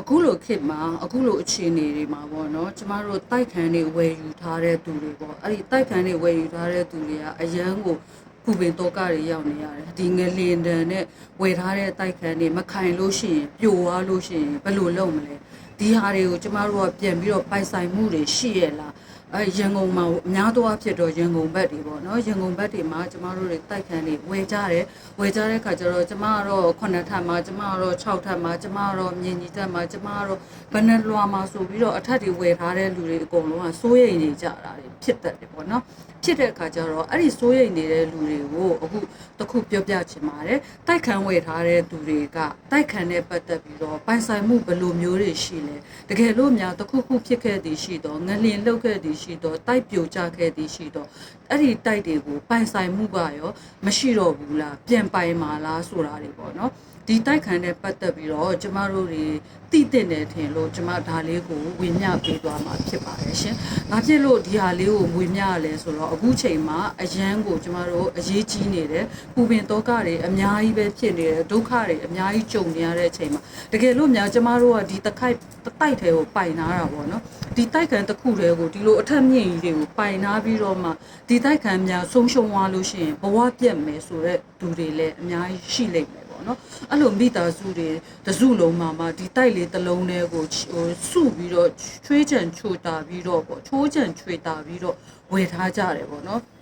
အခုလိုခေတ်မှာအခုလိုအခြေအနေတွေမှာပေါ့နော်ကျမတို့တိုက်ခန်းတွေဝယ်ယူထားတဲ့သူတွေပေါ့အဲ့ဒီတိုက်ခန်းတွေဝယ်ယူထားတဲ့သူတွေကအရန်ကိုပူပင်တော့ကတွေရောက်နေရတယ်ဒီငလင်တန်နဲ့ဝယ်ထားတဲ့တိုက်ခန်းတွေမခိုင်လို့ရှိရင်ပြိုသွားလို့ရှိရင်ဘယ်လိုလုပ်မလဲ ဒီဟာတွေကိုကျမတို့ကပြန်ပြီးတော့ပိုက်ဆိုင်မှုတွေရှိရလားအဲရန်ကုန်မှာအများသောအားဖြင့်တော့ရန်ကုန်ဘက်တွေပေါ့နော်ရန်ကုန်ဘက်တွေမှာကျမတို့တွေတိုက်ခန်းတွေဝယ်ကြတယ်ဝယ်ကြတဲ့ခါကျတော့ကျမကတော့9ထပ်မှာကျမကတော့6ထပ်မှာကျမကတော့မြင်ကြီးထပ်မှာကျမကတော့ဘယ်နှလွာမှာဆိုပြီးတော့အထက်တွေဝယ်ထားတဲ့လူတွေအကုန်လုံးကစိုးရိမ်နေကြတာတွေဖြစ်တတ်တယ်ပေါ့နော် ဖြစ်တဲ့အခါကျတော့အဲ့ဒီစိုးရိမ်နေတဲ့လူတွေကိုအခုတစ်ခုပြောပြချင်ပါတယ်တိုက်ခန်းဝယ်ထားတဲ့သူတွေကတိုက်ခန်းနဲ့ပတ်သက်ပြီးတော့ပိုင်ဆိုင်မှုဘယ်လိုမျိုးတွေရှိလဲတကယ်လို့များတစ်ခုခုဖြစ်ခဲ့သည်ရှိတော့ငလျင်လှုပ်ခဲ့သည်ရှိတော့တိုက်ပြိုကျခဲ့သည်ရှိတော့အဲ့ဒီတိုက်တွေကိုပိုင်ဆိုင်မှုကရောမရှိတော့ဘူးလားပြန်ပိုင်မာလားဆိုတာတွေပေါ့နော်ဒီတိုက်ခန်းနဲ့ပတ်သက်ပြီးတော့ကျမတို့တွေတည်တဲ့တယ်ထင်လို့ကျမဒါလေးကိုဝင်မြပေးသွားမှာဖြစ်ပါတယ်ရှင်။ဘာဖြစ်လို့ဒီဟာလေးကိုဝင်မြရလဲဆိုတော့အခုချိန်မှာအရန်ကိုကျမတို့အရေးကြီးနေတယ်။ပူပင်တော့ကတွေအများကြီးပဲဖြစ်နေတယ်ဒုက္ခတွေအများကြီးကြုံနေရတဲ့အချိန်မှာတကယ်လို့များကျမတို့ကဒီတခိုက် တိုက်ထဲကိုပိုင်နာတာပေါ့နော်။ဒီတိုက်ခံတစ်ခုတည်းကိုဒီလိုအထက်မြင့်ကြီးတွေကိုပိုင်နာပြီးတော့မှဒီတိုက်ခံများဆုံးရှုံးသွားလို့ရှိရင်ဘဝပြတ်မယ်ဆိုတော့သူတွေလည်းအများကြီးရှိလိမ့်မယ်ပေါ့နော်အဲ့လိုမိသားစုတွေတစုလုံးမှာမှဒီတိုက်လေးတစ်လုံးတည်းကိုဟိုစုပြီးတော့ချွေးချံချိုတာပြီးတော့ပေါ့ချိုးချံချွေတာပြီးတော့ဝယ်ထားကြတယ်ပေါ့နော်ကျ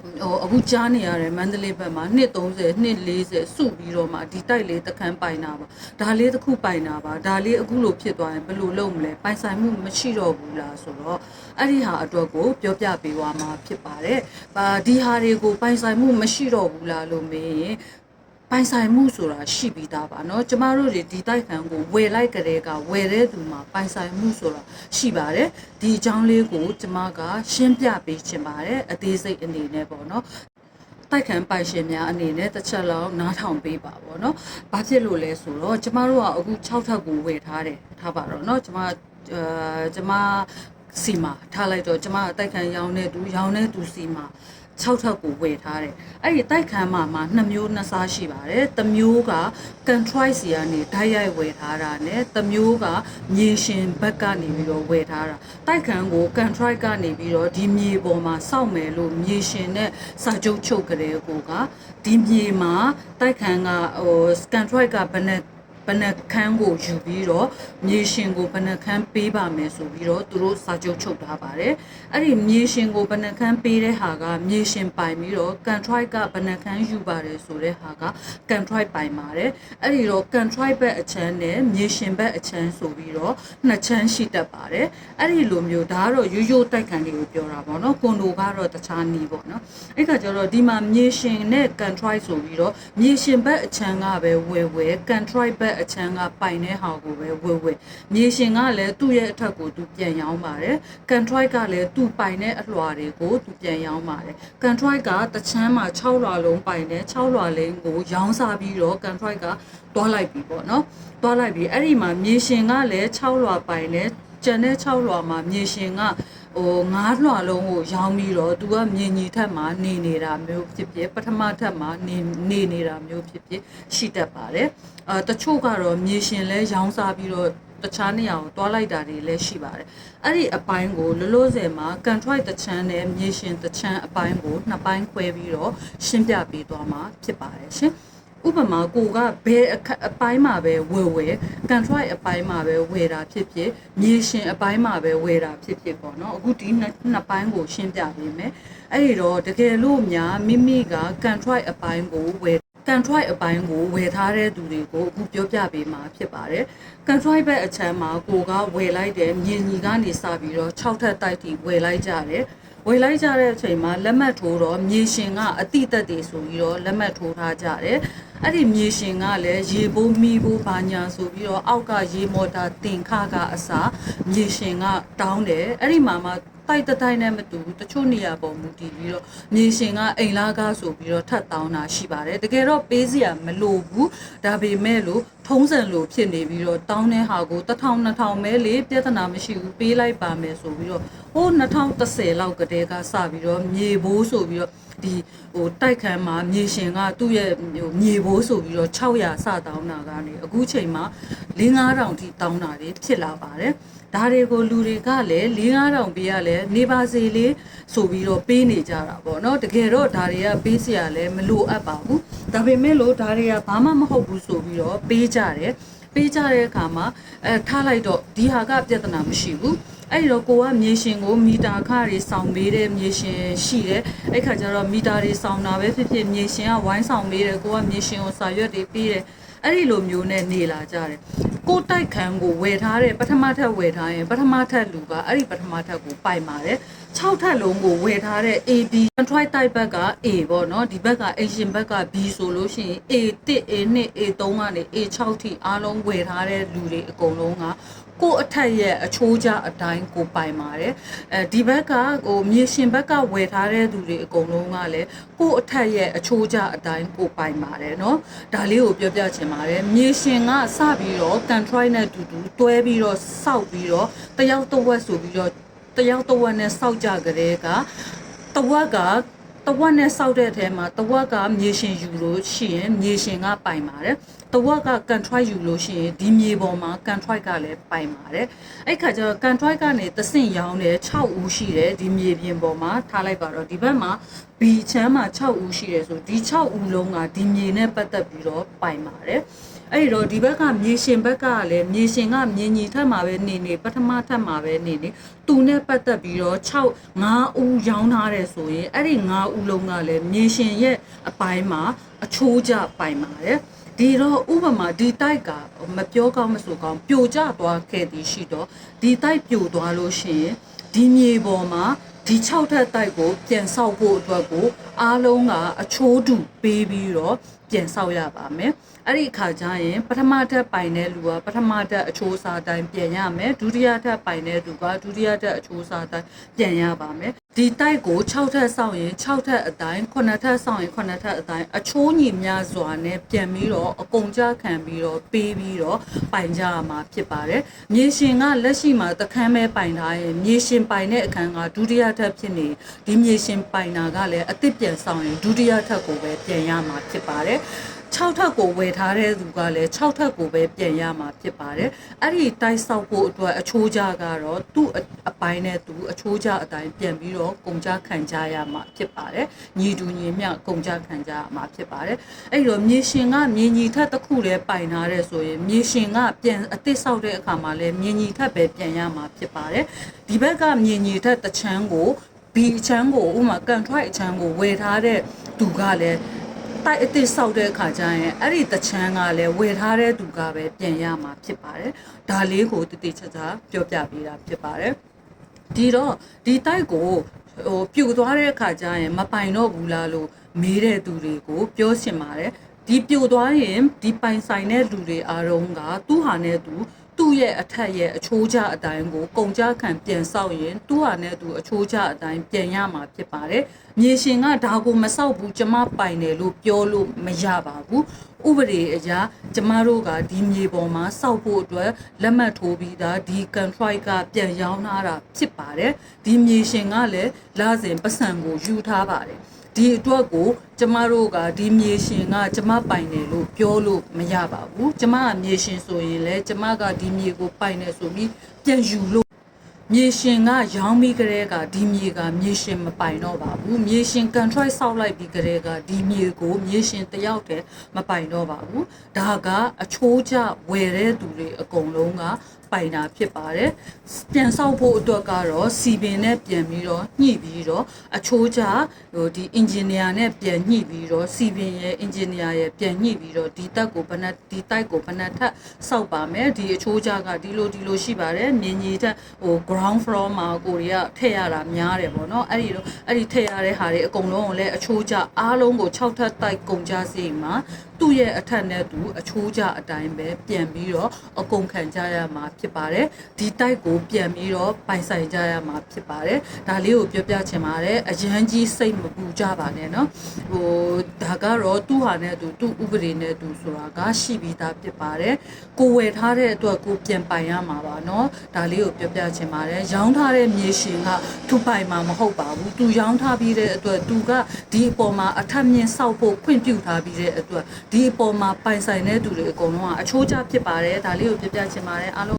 ဟိုအခုကြားနေရတယ်မန္တလေးဘက်မှာနှစ်30နှစ်40စုပြီးတော့မှဒီတိုက်လေးတခန်းပိုင်တာပါဒါလေးတစ်ခုပိုင်တာပါဒါလေးအခုလိုဖြစ်သွားရင်ဘယ်လိုလုပ်မလဲပိုင်ဆိုင်မှုမရှိတော့ဘူးလားဆိုတော့အဲ့ဒီဟာအတွက်ကိုပြောပြပေးသွားမှာဖြစ်ပါတယ်။ပါဒီဟာတွေကိုပိုင်ဆိုင်မှုမရှိတော့ဘူးလားလို့မေးရင် ပိုင်ဆိုင်မှုဆိုတာရှိပြီးသားပါเนาะကျမတို့တွေဒီတိုက်ခံကိုဝယ်လိုက်ကြတဲ့ကဝယ်တဲ့သူမှာပိုင်ဆိုင်မှုဆိုတာရှိပါတယ်ဒီအကြောင်းလေးကိုကျမကရှင်းပြပေးချင်ပါတယ်အသေးစိတ်အနေနဲ့ပေါ့เนาะ တိုက်ခံပိုင်ရှင်များအနေနဲ့တစ်ချက်လောက်နားထောင်ပေးပါဗောနော်။ဘာဖြစ်လို့လဲဆိုတော့ကျမတို့ကအခု6ထပ်ကိုဝယ်ထားတယ်ထားပါတော့เนาะကျမအဲကျမစီမှာထားလိုက်တော့ကျမအတိုက်ခံရောင်းတဲ့သူရောင်းတဲ့သူစီမှာ 6ထပ်ကိုဝယ်ထားတယ်။အဲ့ဒီတိုက်ခံမှာမှာ2မျိုးနှစ်စားရှိပါတယ်။တစ်မျိုးက control စီကနေဓာတ်ရိုက်ဝယ်ထားတာနဲ့တစ်မျိုးကမြေရှင်ဘက်ကနေပြီးတော့ဝယ်ထားတာ။တိုက်ခံကို control ကနေပြီးတော့ဒီမြေပေါ်မှာစောက်မယ်လို့မြေရှင်နဲ့စာချုပ်ချုပ်ကြတဲ့ကိုကဒီမြေမှာတိုက်ခံကဟို control ကဘယ်နဲ့ ဘယ်နှခန်းကိုယူပြီးတော့မြေရှင်ကိုဘယ်နှခန်းပေးပါမယ်ဆိုပြီးတော့သူတို့စာချုပ်ချုပ်ထားပါတယ်အဲ့ဒီမြေရှင်ကိုဘယ်နှခန်းပေးတဲ့ဟာကမြေရှင်ပိုင်ပြီးတော့ control ကဘယ်နှခန်းယူပါတယ်ဆိုတဲ့ဟာက control ပိုင်ပါတယ်အဲ့ဒီတော့ control ဘက်အချမ်းနဲ့မြေရှင်ဘက်အချမ်းဆိုပြီးတော့နှစ်ချမ်းရှိတတ်ပါတယ်အဲ့ဒီလိုမျိုးဒါကတော့ရိုးရိုးတိုက်ခံတွေကိုပြောတာပေါ့နော်ကွန်ဒိုကတော့တခြားနီးပေါ့နော်အဲ့ခါကျတော့ဒီမှာမြေရှင်နဲ့ control ဆိုပြီးတော့မြေရှင်ဘက်အချမ်းကပဲဝယ်ဝယ် control ဘက်အချမ်းကပိုင်တဲ့ဟာကိုပဲဝယ်ဝယ်မြေရှင်ကလည်းသူ့ရဲ့အထက်ကိုသူပြန်ရောင်းပါတယ် control ကလည်းသူ့ပိုင်တဲ့အလွှာတွေကိုသူပြန်ရောင်းပါတယ် control ကတချမ်းမှာ6လွှာလုံးပိုင်တယ်6လွှာလိန်းကိုရောင်းစားပြီးတော့ control ကတွားလိုက်ပြီပေါ့နော်တွားလိုက်ပြီအဲ့ဒီမှာမြေရှင်ကလည်း6လွှာပိုင်တယ်ကျန်တဲ့6လွှာမှာမြေရှင်က ဟိုငါးလွှာလုံးကိုရောင်းပြီးတော့သူကမြင်ကြီးထက်မှာနေနေတာမျိုးဖြစ်ဖြစ်ပထမထက်မှာနေနေနေတာမျိုးဖြစ်ဖြစ်ရှိတတ်ပါတယ်အဲတချို့ကတော့မြေရှင်လဲရောင်းစားပြီးတော့တခြားနေရာကိုတွားလိုက်တာတွေလည်းရှိပါတယ်အဲ့ဒီအပိုင်းကိုလောလောဆယ်မှာ control တချမ်းနဲ့မြေရှင်တချမ်းအပိုင်းကိုနှစ်ပိုင်းခွဲပြီးတော့ရှင်းပြပေးသွားမှာဖြစ်ပါတယ်ရှင် ဥပမာကိုကဘယ်အခက်အပိုင်းမှာပဲဝယ်ဝယ် control အပိုင်းမှာပဲဝယ်တာဖြစ်ဖြစ်မြေရှင်အပိုင်းမှာပဲဝယ်တာဖြစ်ဖြစ်ပေါ့နော်အခုဒီနှစ်နှစ်ပိုင်းကိုရှင်းပြပေးမယ်အဲ့ဒီတော့တကယ်လို့များမိမိက control အပိုင်းကိုဝယ် control အပိုင်းကိုဝယ်ထားတဲ့သူတွေကိုအခုပြောပြပေးမှာဖြစ်ပါတယ်။ control ဘက်အချမ်းမှာကိုကဝယ်လိုက်တယ်မြင်ကြီးကနေစပြီးတော့6ထပ်တိုက်တီဝယ်လိုက်ကြတယ်။ ဝယ်လိုက်ကြတဲ့အချိန်မှာလက်မှတ်ထိုးတော့မြေရှင်ကအတိတ်တက်တွေဆိုပြီးတော့လက်မှတ်ထိုးထားကြတယ်။အဲ့ဒီမြေရှင်ကလည်းရေပိုးမီးပိုးဘာညာဆိုပြီးတော့အောက်ကရေမော်တာတင်ခကအစားမြေရှင်ကတောင်းတယ်။အဲ့ဒီမှာမှ တိုက်တတိုင်းနဲ့မတူဘူးတချို့နေရာပေါ်မူတည်ပြီးတော့မြေရှင်ကအိမ်လာကားဆိုပြီးတော့ထပ်တောင်းတာရှိပါတယ်တကယ်တော့ပေးစရာမလိုဘူးဒါပေမဲ့လို့ထုံးစံလိုဖြစ်နေပြီးတော့တောင်းတဲ့ဟာကို1000 2000ပဲလေပြဿနာမရှိဘူးပေးလိုက်ပါမယ်ဆိုပြီးတော့ဟို2010လောက်ကတည်းကစပြီးတော့မြေဘိုးဆိုပြီးတော့ ဒီဟိုတိုက်ခန်းမှာမြေရှင်ကသူ့ရဲ့ဟိုမြေဘိုးဆိုပြီးတော့600စတောင်းတာကနေအခုချိန်မှာ4-5000ထိတောင်းတာတွေဖြစ်လာပါတယ်ဒါတွေကိုလူတွေကလည်း4-5000ပေးရလဲနေပါစေလေဆိုပြီးတော့ပေးနေကြတာပေါ့နော်တကယ်တော့ဒါတွေကပေးစရာလည်းမလိုအပ်ပါဘူးဒါပေမဲ့လို့ဒါတွေကဘာမှမဟုတ်ဘူးဆိုပြီးတော့ပေးကြတယ်ပေးကြတဲ့အခါမှာအဲထားလိုက်တော့ဒီဟာကပြဿနာမရှိဘူး အဲ့ဒီတော့ကိုကမြေရှင်ကိုမီတာခတွေစောင့်ပေးတဲ့မြေရှင်ရှိတယ်အဲ့ခါကျတော့မီတာတွေစောင့်တာပဲဖြစ်ဖြစ်မြေရှင်ကဝိုင်းဆောင်ပေးတယ်ကိုကမြေရှင်ကိုစာရွက်တွေပေးတယ်အဲ့ဒီလိုမျိုးနဲ့နေလာကြတယ်ကိုတိုက်ခန်းကိုဝယ်ထားတဲ့ပထမထပ်ဝယ်ထားရင်ပထမထပ်လူကအဲ့ဒီပထမထပ်ကိုပိုင်ပါတယ်6ထပ်လုံးကိုဝယ်ထားတဲ့ AB control type ဘက်က A ပေါ့နော်ဒီဘက်က Asian ဘက်က B ဆိုလို့ရှိရင် A1 A2 A3 ကနေ A6 ထိအားလုံးဝယ်ထားတဲ့လူတွေအကုန်လုံးက ကိုယ့်အထက်ရဲ့အချိုးကျအတိုင်းကိုပိုင်ပါတယ်အဲဒီဘက်ကဟိုမြေရှင်ဘက်ကဝယ်ထားတဲ့သူတွေအကုန်လုံးကလည်းကိုယ့်အထက်ရဲ့အချိုးကျအတိုင်းကိုပိုင်ပါတယ်เนาะဒါလေးကိုပြောပြချင်ပါတယ်မြေရှင်ကစပြီးတော့ control နဲ့တူတူတွဲပြီးတော့စောက်ပြီးတော့တယောက်တစ်ဝက်ဆိုပြီးတော့တယောက်တစ်ဝက်နဲ့စောက်ကြကြတဲ့ကတဝက်က တဝက်နဲ့စောက်တဲ့အထဲမှာတဝက်ကမြေရှင်ယူလို့ရှိရင်မြေရှင်ကပိုင်ပါတယ်တဝက်က control ယူလို့ရှိရင်ဒီမြေပေါ်မှာ control ကလည်းပိုင်ပါတယ်အဲ့ခါကျတော့ control ကနေသဆင့်ရောင်းတယ်6ဦးရှိတယ်ဒီမြေပြင်ပေါ်မှာထားလိုက်ပါတော့ဒီဘက်မှာ B ချမ်းမှာ6ဦးရှိတယ်ဆိုဒီ6ဦးလုံးကဒီမြေနဲ့ပတ်သက်ပြီးတော့ပိုင်ပါတယ် အဲ့ဒီတော့ဒီဘက်ကမြေရှင်ဘက်ကလည်းမြေရှင်ကမြေညီထက်မှာပဲနေနေပထမထက်မှာပဲနေနေသူနဲ့ပတ်သက်ပြီးတော့6 5ဦးရောင်းထားတယ်ဆိုရင်အဲ့ဒီ5ဦးလုံးကလည်းမြေရှင်ရဲ့အပိုင်းမှာအချိုးကျပိုင်ပါတယ်ဒီတော့ဥပမာဒီတိုက်ကမပြောကောင်းမဆိုကောင်းပြိုကျသွားခဲ့သည်ရှိတော့ဒီတိုက်ပြိုသွားလို့ရှိရင်ဒီမြေပေါ်မှာဒီ6ထပ်တိုက်ကိုပြန်ဆောက်ဖို့အတွက်ကိုအားလုံးကအချိုးတူပေးပြီးတော့ပြန်ဆောက်ရပါမယ်အဲ့ဒီအခါကျရင်ပထမထပ်ပိုင်တဲ့လူကပထမထပ်အချိုးအစားတိုင်းပြန်ရမယ်ဒုတိယထပ်ပိုင်တဲ့လူကဒုတိယထပ်အချိုးအစားတိုင်းပြန်ရပါမယ်ဒီတိုက်ကို6ထပ်ဆောက်ရင်6ထပ်အတိုင်း9ထပ်ဆောက်ရင်9ထပ်အတိုင်းအချိုးညီများစွာနဲ့ပြန်ပြီးတော့အကုန်ကြခံပြီးတော့ပေးပြီးတော့ပိုင်ကြရမှာဖြစ်ပါတယ်မြေရှင်ကလက်ရှိမှာတခမ်းပဲပိုင်ထားရင်မြေရှင်ပိုင်တဲ့အခန်းကဒုတိယထပ်ဖြစ်နေဒီမြေရှင်ပိုင်တာကလည်းအစ်စ်ပြန်ဆောင်ရင်ဒုတိယထပ်ကိုပဲပြန်ရမှာဖြစ်ပါတယ်6ထပ်ကိုဝယ်ထားတဲ့သူကလည်း6ထပ်ကိုပဲပြန်ရမှာဖြစ်ပါတယ်အဲ့ဒီတိုက်ဆောက်ဖို့အတွက်အချိုးကြကတော့သူ့အပိုင်းနဲ့သူအချိုးကြအတိုင်းပြန်ပြီးတော့ကုန်ကြခံကြရမှာဖြစ်ပါတယ်ညီတူညီမျှကုန်ကြခံကြရမှာဖြစ်ပါတယ်အဲ့တော့မြေရှင်ကမြေညီထက်တစ်ခုလည်းပိုင်ထားတဲ့ဆိုရင်မြေရှင်ကပြန်အသစ်ဆောက်တဲ့အခါမှာလည်းမြေညီထက်ပဲပြန်ရမှာဖြစ်ပါတယ်ဒီဘက်ကမြေညီထက်တစ်ချမ်းကိုဘီအချမ်းကိုဥမာကန်ထရိုက်အချမ်းကိုဝယ်ထားတဲ့သူကလည်း တိုက်အစ်စ်ဆောက်တဲ့အခါကျရင်အဲ့ဒီတချမ်းကလည်းဝယ်ထားတဲ့သူကပဲပြန်ရမှာဖြစ်ပါတယ်ဒါလေးကိုတည်တည်ချာချာပြောပြပေးတာဖြစ်ပါတယ်ဒီတော့ဒီတိုက်ကိုဟိုပြူသွားတဲ့အခါကျရင်မပိုင်တော့ဘူးလားလို့မေးတဲ့သူတွေကိုပြောချင်ပါတယ်ဒီပြိုသွားရင်ဒီပိုင်ဆိုင်တဲ့လူတွေအားလုံးကသူ့ဟာနဲ့သူ သူ့ရဲ့အထက်ရဲ့အချိုးကျအတိုင်းကိုကုန်ကြခံပြန်ဆောက်ရင်သူ့ဟာနဲ့သူအချိုးကျအတိုင်းပြန်ရမှာဖြစ်ပါတယ်။မြေရှင်ကဒါကိုမဆောက်ဘူးကျမပိုင်တယ်လို့ပြောလို့မရပါဘူး။ဥပဒေအရကျမတို့ကဒီမြေပေါ်မှာစောက်ဖို့အတွက်လက်မှတ်ထိုးပြီးသားဒီ contract ကပြန်ရောင်းထားတာဖြစ်ပါတယ်။ဒီမြေရှင်ကလည်းလာစဉ်ပတ်စံကိုယူထားပါတယ်။ ဒီအတွက်ကိုကျမတို့ကဒီမြေရှင်ကကျမပိုင်တယ်လို့ပြောလို့မရပါဘူးကျမကမြေရှင်ဆိုရင်လည်းကျမကဒီမြေကိုပိုင်တယ်ဆိုပြီးပြန်ယူလို့မြေရှင်ကရောင်းပြီးကြတဲ့ကဒီမြေကမြေရှင်မပိုင်တော့ပါဘူးမြေရှင် contract ဆောက်လိုက်ပြီးကြတဲ့ကဒီမြေကိုမြေရှင်တယောက်တည်းမပိုင်တော့ပါဘူးဒါကအချိုးကျဝယ်တဲ့သူတွေအကုန်လုံးကပိုင်တာဖြစ်ပါတယ်ပြန်ဆောက်ဖို့အတွက်ကတော့စီပင်နဲ့ပြန်ပြီးတော့ညှိပြီးတော့အချိုးကျဟိုဒီ engineer နဲ့ပြန်ညှိပြီးတော့စီပင်ရဲ့ engineer ရဲ့ပြန်ညှိပြီးတော့ဒီတက်ကိုဘယ်နှဒီတိုက်ကိုဘယ်နှထပ်ဆောက်ပါမယ်ဒီအချိုးကျကဒီလိုဒီလိုရှိပါတယ်မြင်းကြီးထက်ဟို ground floor မှာကိုရီးယားထည့်ရတာများတယ်ပေါ့နော်အဲ့ဒီတော့အဲ့ဒီထည့်ရတဲ့ဟာတွေအကုန်လုံးကိုလည်းအချိုးကျအားလုံးကို6ထပ်တိုက်ကုန်ကြစီမှာသူ့ရဲ့အထက်နဲ့သူအချိုးကျအတိုင်းပဲပြန်ပြီးတော့အကုန်ခံကြရမှာဖြစ်ပါတယ်ဒီတိုက်ကိုပြန်ပြီးတော့ပိုင်ဆိုင်ကြရမှာဖြစ်ပါတယ်ဒါလေးကိုပြောပြချင်ပါတယ်အရန်ကြီးစိတ်မပူကြပါနဲ့เนาะဟိုဒါကတော့သူ့ဟာနဲ့သူသူ့ဥပဒေနဲ့သူဆိုတာကရှိပြီးသားဖြစ်ပါတယ်ကိုဝယ်ထားတဲ့အတွက်ကိုပြန်ပိုင်ရမှာပါเนาะဒါလေးကိုပြောပြချင်ပါတယ်ရောင်းထားတဲ့မြေရှင်ကသူပိုင်မှာမဟုတ်ပါဘူးသူရောင်းထားပြီးတဲ့အတွက်သူကဒီအပေါ်မှာအထက်မြင့်ဆောက်ဖို့ခွင့်ပြုထားပြီးတဲ့အတွက်ဒီအပေါ်မှာပိုင်ဆိုင်တဲ့သူတွေအကုန်လုံးကအချိုးကျဖြစ်ပါတယ်ဒါလေးကိုပြောပြချင်ပါတယ်အားလုံး